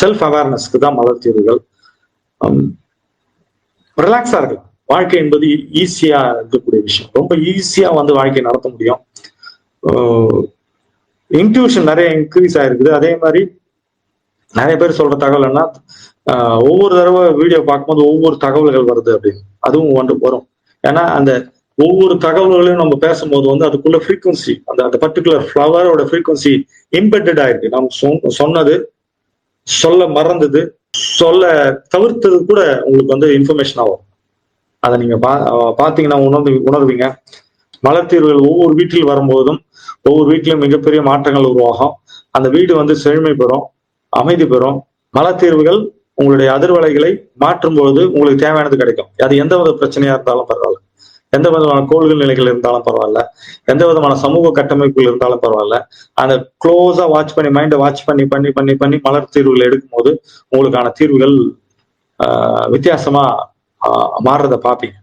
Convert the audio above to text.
Self அவேர்னஸ்க்கு தான் மலர் தீர்வுகள். ரிலாக்ஸா இருக்கு வாழ்க்கை என்பது ஈஸியா இருக்கக்கூடிய விஷயம். ரொம்ப ஈஸியா வந்து வாழ்க்கையை நடத்த முடியும். இன்ட்யூஷன் நிறைய இன்க்ரீஸ் ஆயிருக்குது. அதே மாதிரி நிறைய பேர் சொல்ற தகவல் என்ன ஒவ்வொரு தடவை வீடியோ பார்க்கும்போது ஒவ்வொரு தகவல்கள் வருது அப்படின்னு. அதுவும் வந்து வரும். ஏன்னா அந்த ஒவ்வொரு தகவல்களையும் நம்ம பேசும்போது வந்து அதுக்குள்ள ஃப்ரீக்குவன்சி அந்த அந்த பர்டிகுலர் ஃப்ளவரோட ஃப்ரீக்குவன்சி இம்பெட்டட் ஆயிருக்கு. நம்ம சொன்னது சொல்ல மறந்தது சொல்ல தவிர்த்தது கூட உங்களுக்கு வந்து இன்ஃபர்மேஷன் ஆகும் அதை நீங்க பா பாத்தீங்கன்னா உணர்ந்து உணர்வீங்க. மலத்தீர்வுகள் ஒவ்வொரு வீட்டில் வரும்போதும் ஒவ்வொரு வீட்டிலும் மிகப்பெரிய மாற்றங்கள் உருவாகும். அந்த வீடு வந்து செழுமை பெறும் அமைதி பெறும். மலத்தீர்வுகள் உங்களுடைய அதிர்வலைகளை மாற்றும் பொழுது உங்களுக்கு தேவையானது கிடைக்கும். அது எந்த வித பிரச்சனையா இருந்தாலும் பரவாயில்ல. எந்த விதமான கோள்கள் நிலைகள் இருந்தாலும் பரவாயில்ல. எந்த விதமான சமூக கட்டமைப்புகள் இருந்தாலும் பரவாயில்ல. அந்த க்ளோஸா வாட்ச் பண்ணி மைண்டை வாட்ச் பண்ணி பண்ணி பண்ணி பண்ணி மலர் தீர்வுகள் எடுக்கும்போது உங்களுக்கான தீர்வுகள் வித்தியாசமா மாறுறத பார்ப்பீங்க.